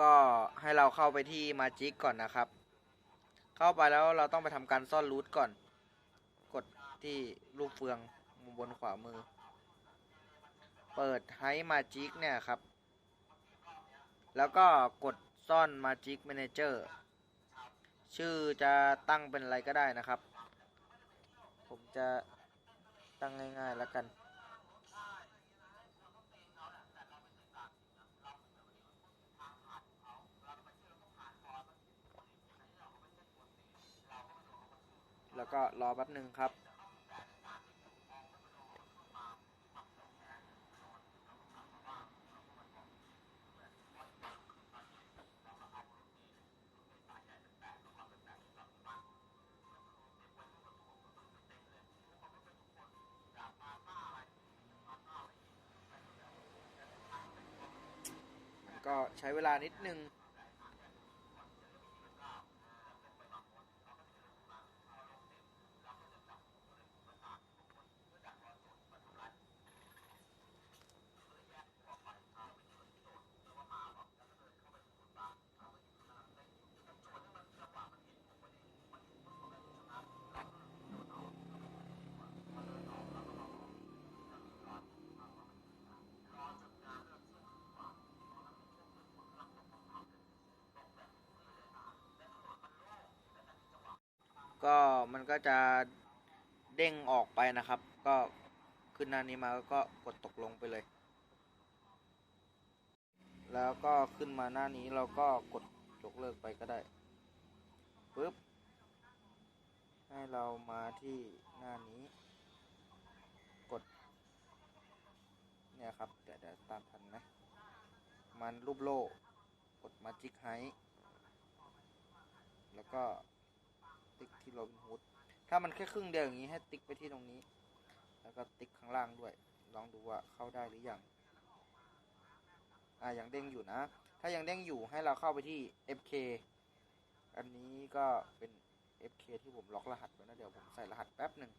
ก็ให้เราเข้าไปที่มาจิกก่อนนะครับ เข้าไปแล้วเราต้องไปทำการซ่อนรูทก่อน กดที่รูปเฟืองมุมบนขวามือ เปิดไฮมาจิกเนี่ยครับ แล้วก็กดซ่อนมาจิกแมเนเจอร์ชื่อจะตั้งเป็นอะไรก็ได้นะครับ ผมจะตั้งง่ายๆแล้วกัน แล้วก็รอแป๊บหนึ่งครับ ก็ใช้เวลานิดนึง ก็มันก็จะเด้งออกไปนะครับ ก็ขึ้นหน้านี้มาก็กดตกลงไปเลย แล้วก็ขึ้นมาหน้านี้เราก็กดยกเลิกไปก็ได้ปึ๊บให้เรามาที่หน้านี้ กด เนี่ยครับเดี๋ยวเดี๋ยวตามทันนะมันรูปโลกดมาจิกไฮแล้วก็ ติ๊กที่โรบินฮูดถ้ามันแค่ครึ่งเดียวอย่างนี้ให้ติ๊กไปที่ตรงนี้ แล้วก็ติ๊กข้างล่างด้วย ลองดูว่าเข้าได้หรือยังอ่ายังเด้งอยู่นะ ถ้ายังเด้งอยู่ให้เราเข้าไปที่ FK อันนี้ก็เป็น FK ที่ผมล็อกรหัสไว้นะเดี๋ยวผมใส่รหัสแป๊บหนึ่ง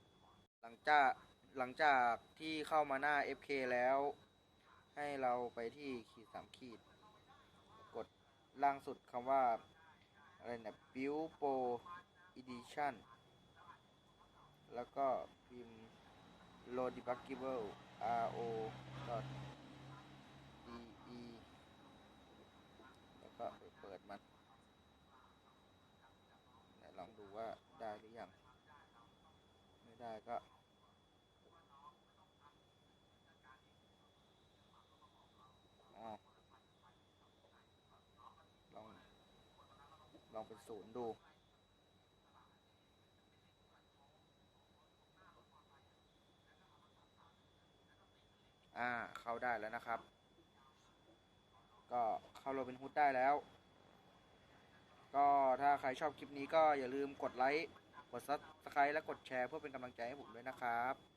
หลังจากหลังจากที่เข้ามาหน้า FK แล้ว ให้เราไปที่ขีดสามขีด กดล่างสุดคำว่าอะไรนะ Build Pro Edition แล้วก็พิมพ์ low debuggable ro de แล้วก็ไปเปิดมันไหนลองดูว่าได้หรือยัง ไม่ได้ก็ลอง ลองเป็นศูนย์ดู อ่า เข้าได้แล้วนะครับ ก็เข้าโรบินฮูดได้แล้ว ก็ถ้าใครชอบคลิปนี้ก็อย่าลืมกดไลค์ กดซับสไครต์และกดแชร์เพื่อเป็นกำลังใจให้ผมด้วยนะครับ